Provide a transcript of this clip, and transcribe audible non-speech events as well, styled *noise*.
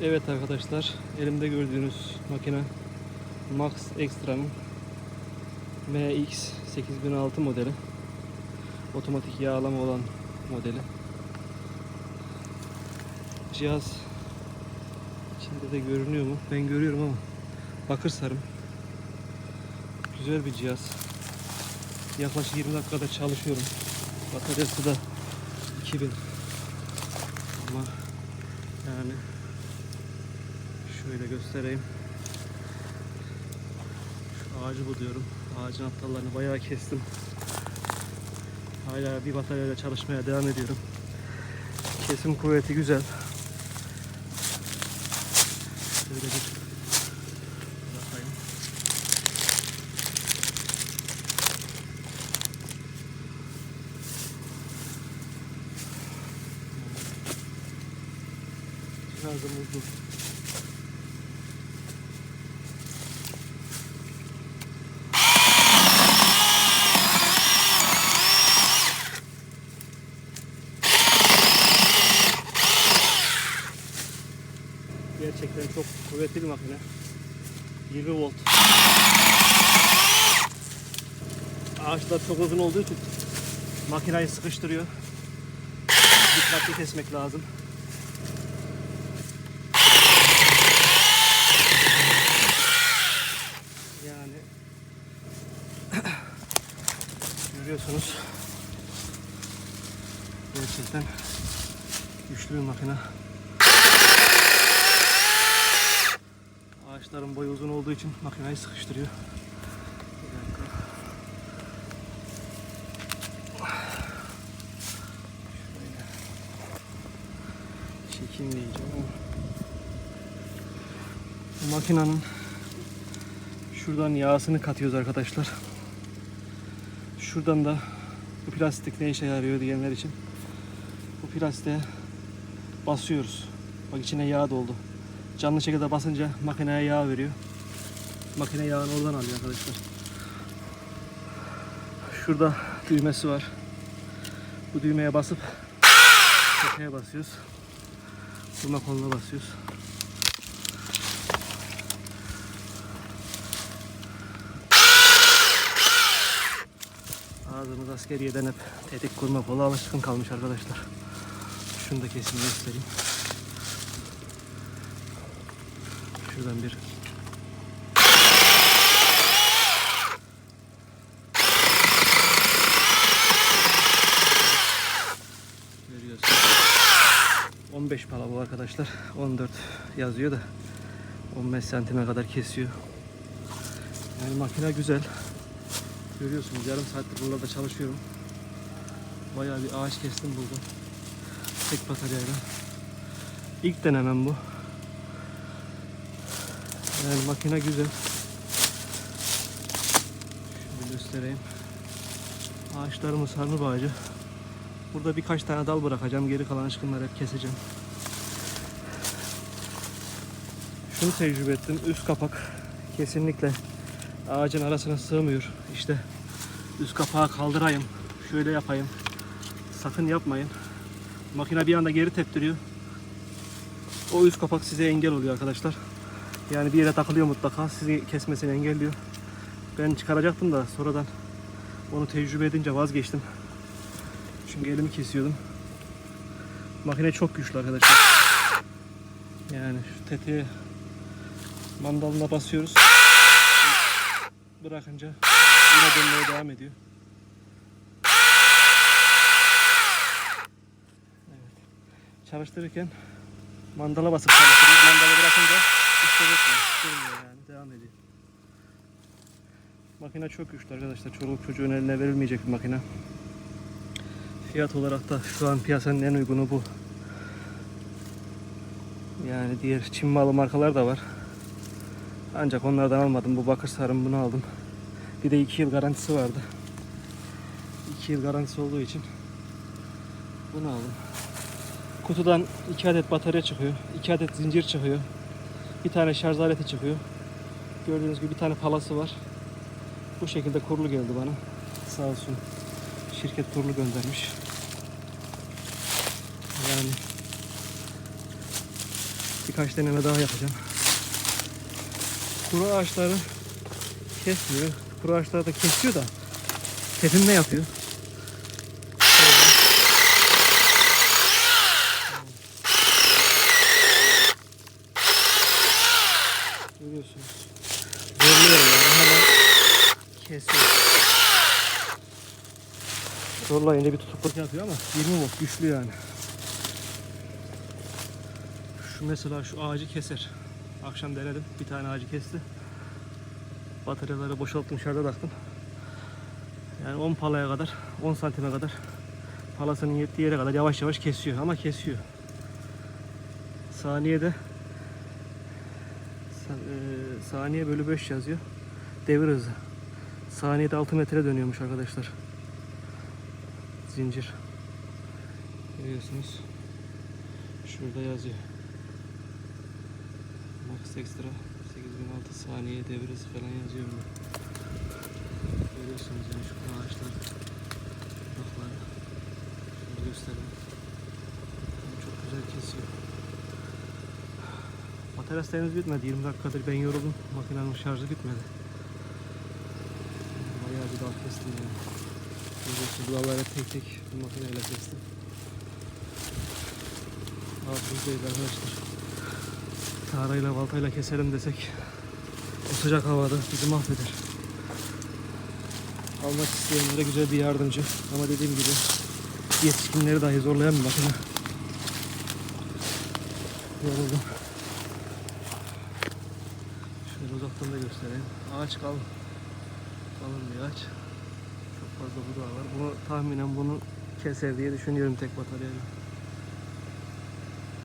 Evet arkadaşlar, elimde gördüğünüz makine Max Extra'nın MX 8006 modeli. Otomatik yağlama olan modeli. Cihaz içinde de görünüyor mu? Ben görüyorum ama bakır sarım. Güzel bir cihaz. Yaklaşık 20 dakikada çalışıyorum. Bataryası da 2000. Ama yani şöyle göstereyim. Şu ağacı buluyorum. Ağacın aptallarını bayağı kestim. Hala bir bataryayla çalışmaya devam ediyorum. Kesim kuvveti güzel. Şöyle bir bakayım. Cihazımız bu. Gerçekten çok kuvvetli makine. 20 volt. Ağaçlar çok uzun olduğu için makineyi sıkıştırıyor. Dikkatli kesmek lazım. Yani *coughs* görüyorsunuz gerçekten güçlü bir makine. Ağaçların boyu uzun olduğu için makineyi sıkıştırıyor. Diyeceğim ama. Bu makinenin şuradan yağsını katıyoruz arkadaşlar. Şuradan da bu plastik ne işe yarıyor diyenler için bu plastiğe basıyoruz. Bak içine yağ doldu canlı şekilde basınca makineye yağ veriyor. Makine yağını oradan alıyor arkadaşlar. Şurada düğmesi var. Bu düğmeye basıp tepeye basıyoruz. Durma koluna basıyoruz. Ağzımız askeriyeden hep tetik kurma kolu alışkın kalmış arkadaşlar. Şunu da kesin göstereyim. Şuradan bir görüyorsunuz. 15 pala bu arkadaşlar. 14 yazıyor da 15 santime kadar kesiyor. Yani makine güzel. Görüyorsunuz yarım saattir buralarda çalışıyorum. Bayağı bir ağaç kestim buldum. Tek bataryayla. İlk denemem bu. Yani makine güzel. Şöyle göstereyim. Ağaçlarımız sarnı ağacı. Burada birkaç tane dal bırakacağım. Geri kalan ışkınları hep keseceğim. Şunu tecrübe ettim. Üst kapak kesinlikle ağacın arasına sığmıyor. İşte üst kapağı kaldırayım. Şöyle yapayım. Sakın yapmayın. Makine bir anda geri teptiriyor. O üst kapak size engel oluyor arkadaşlar. Yani bir yere takılıyor mutlaka. Sizi kesmesini engelliyor. Ben çıkaracaktım da sonradan onu tecrübe edince vazgeçtim. Çünkü elimi kesiyordum. Makine çok güçlü arkadaşlar. Yani şu tetiğe mandalına basıyoruz. Bırakınca yine dönmeye devam ediyor. Evet. Çalıştırırken mandala basıp çalıştırıyoruz. Mandalı bırakınca yani. Devam ediyor. Makine çok güçlü arkadaşlar. Çoluk çocuğun eline verilmeyecek bir makine. Fiyat olarak da şu an piyasanın en uygunu bu. Yani diğer Çin malı markalar da var. Ancak onlardan almadım. Bu bakır sarım bunu aldım. Bir de 2 yıl garantisi vardı. 2 yıl garantisi olduğu için bunu aldım. Kutudan 2 adet batarya çıkıyor. 2 adet zincir çıkıyor. Bir tane şarj aleti çıkıyor. Gördüğünüz gibi bir tane palası var. Bu şekilde kurulu geldi bana. Sağ olsun şirket kurulu göndermiş. Yani Birkaç deneme daha yapacağım. Kuru ağaçları kesmiyor. Kuru ağaçları da kesiyor da tepinme yapıyor. Görüyorsunuz. Zorluyorum yani hemen kesiyor. Zorlayınca bir tutukluk yapıyor ama 20 volt güçlü yani. Şu mesela şu ağacı keser. Akşam denedim. Bir tane ağacı kesti. Bataryaları boşalttım dışarıda taktım. Yani 10 palaya kadar, 10 santime kadar palasının yettiği yere kadar yavaş yavaş kesiyor ama kesiyor. Saniyede sa- saniye bölü 5 yazıyor. Devir hızı. Saniyede 6 metre dönüyormuş arkadaşlar. Zincir. Görüyorsunuz. Şurada yazıyor. Max Extra 8006 saniye devir hızı falan yazıyor burada. Görüyorsunuz yani şu ağaçlar. Yaprakları. Şöyle göstereyim. Çok güzel kesiyor. Materyal henüz bitmedi. 20 dakikadır ben yoruldum. Makinenin şarjı bitmedi. Bayağı bir daha kestim yani. Görüyorsunuz buraları tek tek bu makineyle kestim. Abi buradayız arkadaşlar. Tarayla baltayla keselim desek o sıcak havada bizi mahveder. Almak isteyenlere güzel bir yardımcı. Ama dediğim gibi yetişkinleri dahi zorlayan bir makine. Yoruldum. Uzaktan da göstereyim. Ağaç kalın. Kalın bir ağaç. Çok fazla budağı var. Bunu tahminen bunu keser diye düşünüyorum tek bataryayla.